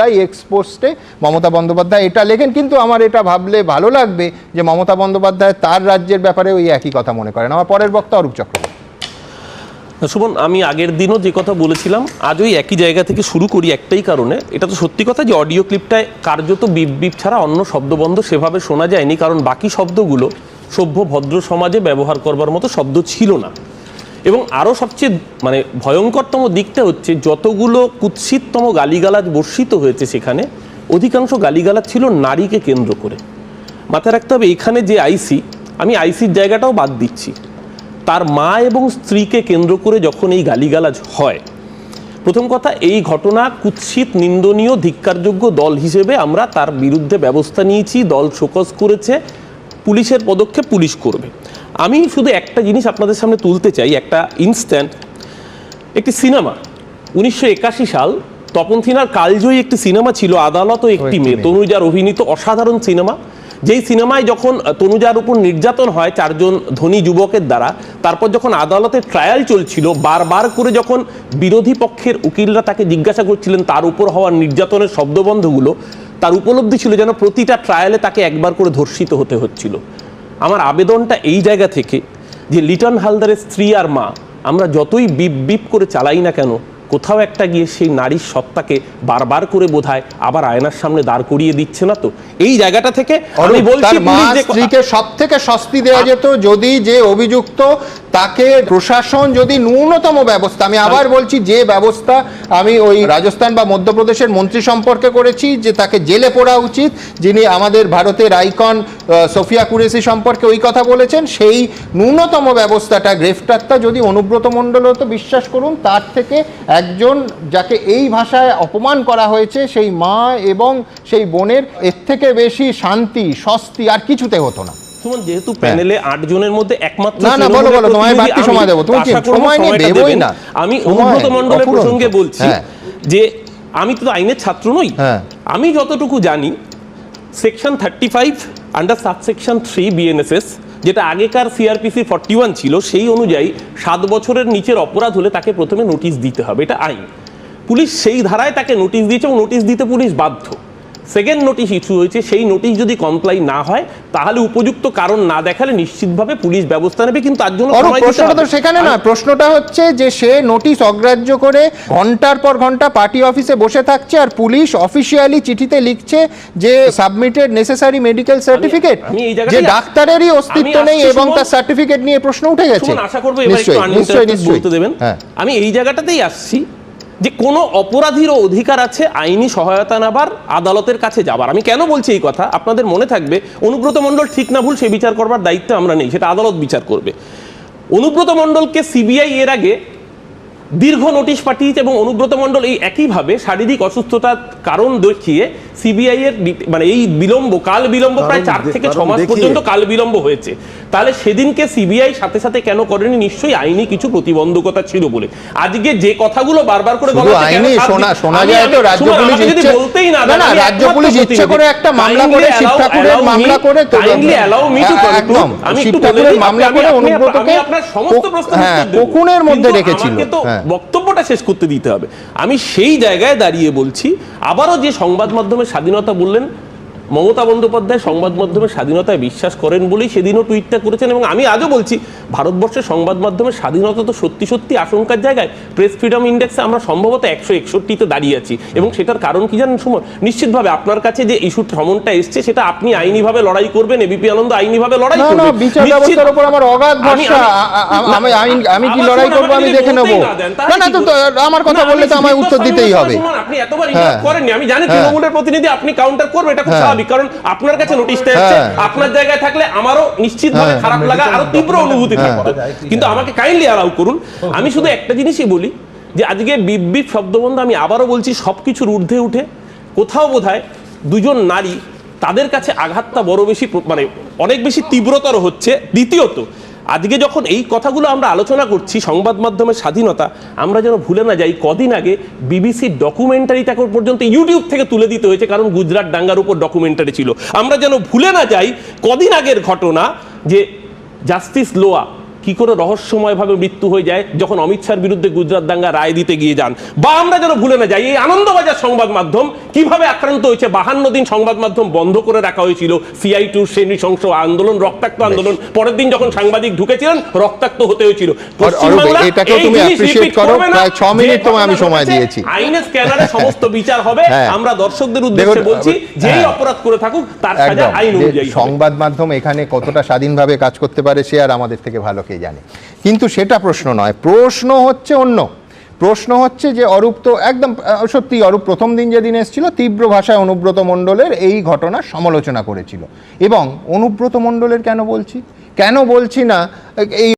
লাই এক্সপোস্টে মমতা বন্দ্যোপাধ্যায় এটা লেখেন, কিন্তু আমার এটা ভাবলে ভালো লাগবে যে মমতা বন্দ্যোপাধ্যায় তার রাজ্যের ব্যাপারে ওই একই কথা মনে করেন। আমার পরের বক্তা অরূপ চক্রবর্তী। সুমন আমি আগের দিনও যে কথা বলেছিলাম, আজ ওই একই জায়গা থেকে শুরু করি একটাই কারণে। এটা তো সত্যি কথা যে অডিও ক্লিপটায় কার্যত বিপ বিপ ছাড়া অন্য শব্দবন্ধ সেভাবে শোনা যায়নি, কারণ বাকি শব্দগুলো সভ্য ভদ্র সমাজে ব্যবহার করবার মতো শব্দ ছিল না। এবং আরও সবচেয়ে মানে ভয়ঙ্করতম দিকটা হচ্ছে যতগুলো কুৎসিততম গালিগালাজ বর্ষিত হয়েছে সেখানে, অধিকাংশ গালিগালাজ ছিল নারীকে কেন্দ্র করে। মাথায় রাখতে হবে, এখানে যে আইসি আমি আইসির জায়গাটাও বাদ দিচ্ছি। তার মা এবং স্ত্রীকে কেন্দ্র করে যখন এই গালিগালাজ হয়, প্রথম কথা, এই ঘটনা কুৎসিত নিন্দনীয় ধিক্কারযোগ্য দল হিসেবে আমরা তার বিরুদ্ধে ব্যবস্থা নিয়েছি, দল শোকজ করেছে পুলিশের পদক্ষেপ পুলিশ করবে। আমি শুধু একটা জিনিস আপনাদের সামনে তুলতে চাই একটা ইনস্ট্যান্ট একটি সিনেমা উনিশশো একাশি সাল তপন সিনহার কালজয়ী একটি সিনেমা ছিল আদালত একটি মেয়ে তনুজার অভিনীত অসাধারণ সিনেমা যেই সিনেমায় যখন তনুজার উপর নির্যাতন হয় চারজন ধনী যুবকের দ্বারা তারপর যখন আদালতে ট্রায়াল চলছিল বারবার করে যখন বিরোধী পক্ষের উকিলরা তাকে জিজ্ঞাসা করছিলেন তার উপর হওয়া নির্যাতনের শব্দবন্ধগুলো তার উপলব্ধি ছিল যেন প্রতিটা ট্রায়ালে তাকে একবার করে ধর্ষিত হতে হচ্ছিল। আমার আবেদনটা এই জায়গা থেকে যে লিটন হালদারের স্ত্রী আর মা, আমরা যতই বিপ বিপ করে চালাই না কেন কোথাও একটা গিয়ে সেই নারীর সত্তাকে বারবার করে বোধহয় আবার আয়নার সামনে দাঁড় করিয়ে দিচ্ছে না তো? এই জায়গাটা থেকে আমি বলছি স্ত্রীকে সব থেকে শাস্তি দেওয়া যেত যদি যে অভিযুক্ত তাকে প্রশাসন যদি ন্যূনতম ব্যবস্থা আমি আবার বলছি যে ব্যবস্থা আমি ওই রাজস্থান বা মধ্যপ্রদেশের মন্ত্রী সম্পর্কে করেছি যে তাকে জেলে পড়া উচিত যিনি আমাদের ভারতের আইকন সোফিয়া কুরেসি সম্পর্কে ওই কথা বলেছেন সেই ন্যূনতম ব্যবস্থাটা গ্রেফতারটা যদি অনুব্রত মণ্ডল হতো বিশ্বাস করুন তার থেকে একজন যাকে এই ভাষায় অপমান করা হয়েছে সেই মা এবং সেই বোনের এর থেকে বেশি শান্তি স্বস্তি আর কিছুতে হতো না যেহেতু প্যানেলে আট জনের মধ্যে একমাত্র না, না, বলো, বলো, তোমায় প্রতিনিধি সময় আমি, দেবো। তুমি কি আশা করব সময় নিয়ে সময়টা না। আমি অনুব্রত মণ্ডলের প্রসঙ্গে বলছি হ্যাঁ। যে আমি তো আইনের ছাত্র নই হ্যাঁ। আমি যতটুকু জানি section thirty five under subsection three BNSS যেটা আগেকার সিআরপিসি ফর্টি ওয়ান ছিল, সেই অনুযায়ী সাত বছরের নিচের অপরাধ হলে তাকে প্রথমে নোটিশ দিতে হবে, এটা আইন। পুলিশ সেই ধারায় তাকে নোটিশ দিয়েছে এবং নোটিশ দিতে পুলিশ বাধ্য। সেকেন্ড নোটিশ ইস্যু হয়েছে সেই নোটিশ যদি কমপ্লাই না হয় তাহলে উপযুক্ত কারণ না দেখালে নিশ্চিতভাবে পুলিশ ব্যবস্থা নেবে কিন্তু তার জন্য প্রশ্নটা তো সেখানে না প্রশ্নটা হচ্ছে যে সে নোটিশ অগ্রাহ্য করে ঘণ্টার পর ঘণ্টা পার্টি অফিসে বসে থাকছে আর পুলিশ অফিসিয়ালি চিঠিতে লিখছে যে সাবমিটেড নেসেসারি মেডিকেল সার্টিফিকেট যে ডাক্তারেরই অস্তিত্ব নেই এবং তার সার্টিফিকেট নিয়ে প্রশ্ন উঠে গেছে। আশা করব নিশ্চয়ই নিশ্চয়ই বলতে দেবেন। হ্যাঁ। আমি এই জায়গাটাতেই আসছি। যে কোনো অপরাধীরও অধিকার আছে আইনি সহায়তা নেবার, আদালতের কাছে যাবার। আমি কেন বলছি এই কথা? আপনাদের মনে থাকবে, অনুব্রত মণ্ডল ঠিক না ভুল সে বিচার করবার দায়িত্ব আমরা নেই, সেটা আদালত বিচার করবে। অনুব্রত মণ্ডলকে সিবিআই এর আগে দীর্ঘ নোটিশ পাঠিয়েছে এবং অনুব্রত মণ্ডল এই একইভাবে শারীরিক অসুস্থতার কারণ দেখিয়ে সিবিআই এর মানে এই বিলম্ব কাল বিলম্ব প্রায় চার থেকে ছ মাস পর্যন্ত কাল বিলম্ব হয়েছে। তাহলে সেদিনকে সিবিআই সাথে সাথে কেন করেনি? নিশ্চয়ই আইনি কিছু প্রতিবন্ধকতা ছিল বলে। আজকে যে কথাগুলো বারবার করে বলা আইনি শোনা শোনা যায় তো রাজ্য পুলিশ যদি বলতেই না না রাজ্য পুলিশ ইচ্ছে করে একটা মামলা করে শিব ঠাকুরের মামলা করে তো allow me to হ্যাঁ, একদম। আমি একটু বলে মামলা করে অনুব্রতকে আপনার সমস্ত প্রশ্নের হ্যাঁ কোকুনের মধ্যে রেখেছিল। হ্যাঁ। বক্তব্যটা শেষ করতে দিতে হবে। আমি সেই জায়গায় দাঁড়িয়ে বলছি, আবারও যে সংবাদ মাধ্যমে স্বাধীনতা বললেন মমতা বন্দ্যোপাধ্যায় সংবাদ মাধ্যমের স্বাধীনতায় বিশ্বাস করেন বলেই সেদিনও টুইটটা করেছেন এবং আমি আজও বলছি ভারতবর্ষের সংবাদ মাধ্যমের স্বাধীনতা তো সত্যি সত্যি আশঙ্কার জায়গায় প্রেস ফ্রিডম ইন্ডেক্সে আমরা সম্ভবত একশো একষট্টিতে দাঁড়িয়ে আছি এবং সেটার কারণ কি জানেন সুমন? নিশ্চিতভাবে আপনার কাছে যে ইস্যু ভ্রমণটা এসছে সেটা আপনি আইনিভাবে লড়াই করবেন এবিপি আনন্দ আইনিভাবে লড়াই করবেন করবে। বিচার ব্যবস্থার উপর আমার অগাধ আমি- ভরসা। কি লড়াই করব আমি দেখে নেব? না না তো আমার কথা বললে তো আমায় উত্তর দিতেই হবে। আপনি এতবার হ্যাঁ। ইন্টারাপ্ট করেননি আমি জানি হ্যাঁ। তৃণমূলের প্রতিনিধি আপনি কাউন্টার করবে এটা খুব হ্যাঁ। স্বাভাবিক কারণ আপনার কাছে নোটিশটা এসেছে হ্যাঁ। আপনার জায়গায় থাকলে আমারও নিশ্চিতভাবে হ্যাঁ। খারাপ লাগা আরও তীব্র অনুভূতি হ্যাঁ। থাকতো কিন্তু আমাকে কাইন্ডলি অ্যালাউ করুন আমি শুধু একটা জিনিসই বলি যে আজকে বিপ বিপ শব্দবন্ধ আমি আবারও বলছি সবকিছুর ঊর্ধ্বে উঠে কোথাও বোধহয় দুজন নারী তাদের কাছে আঘাতটা বড় বেশি মানে অনেক বেশি তীব্রতর হচ্ছে দ্বিতীয়ত আজকে যখন এই কথাগুলো আমরা আলোচনা করছি সংবাদ মাধ্যমের স্বাধীনতা, আমরা যেন ভুলে না যাই, কদিন আগে বিবিসির তাকে পর্যন্ত ইউটিউব থেকে তুলে দিতে হয়েছে, কারণ গুজরাট ডাঙ্গার উপর ডকুমেন্টারি ছিল। আমরা যেন ভুলে না যাই, কদিন আগের ঘটনা যে জাস্টিস লোয়া কি করে রহস্যময়ভাবে মৃত্যু হয়ে যায় যখন অমিত শাহর বিরুদ্ধে গুজরাট দাঙ্গা রায় দিতে গিয়ে যান? বা আমরা যেন ভুলে না যাই এই আনন্দবাজার সংবাদ মাধ্যম কীভাবে আক্রান্ত হয়েছে? বাহান্ন দিন সংবাদ মাধ্যম বন্ধ করে রাখা হয়েছিল। সিআই টু শ্রেণি সংস আন্দোলন রক্তাক্ত আন্দোলন। পরের দিন যখন সাংবাদিক ঢুকেছিলেন রক্তাক্ত হতে হয়েছিল। স্ক্যানারে সমস্ত বিচার হবে। হ্যাঁ। আমরা দর্শকদের উদ্দেশ্যে দেখুন, বলছি যেই হ্যাঁ। অপরাধ করে থাকুক তার সাজা আইন অনুযায়ী সংবাদ মাধ্যম এখানে কতটা স্বাধীনভাবে কাজ করতে পারে সে আর আমাদের থেকে ভালো কে জানে? কিন্তু সেটা প্রশ্ন নয়, প্রশ্ন হচ্ছে অন্য। প্রশ্ন হচ্ছে যে অরূপ তো একদম সত্যি অরূপ প্রথম দিন যেদিন এসেছিল, তীব্র ভাষায় অনুব্রত মণ্ডলের এই ঘটনা সমালোচনা করেছিল। এবং অনুব্রত মণ্ডলের কেন বলছি? কেন বলছি না, এই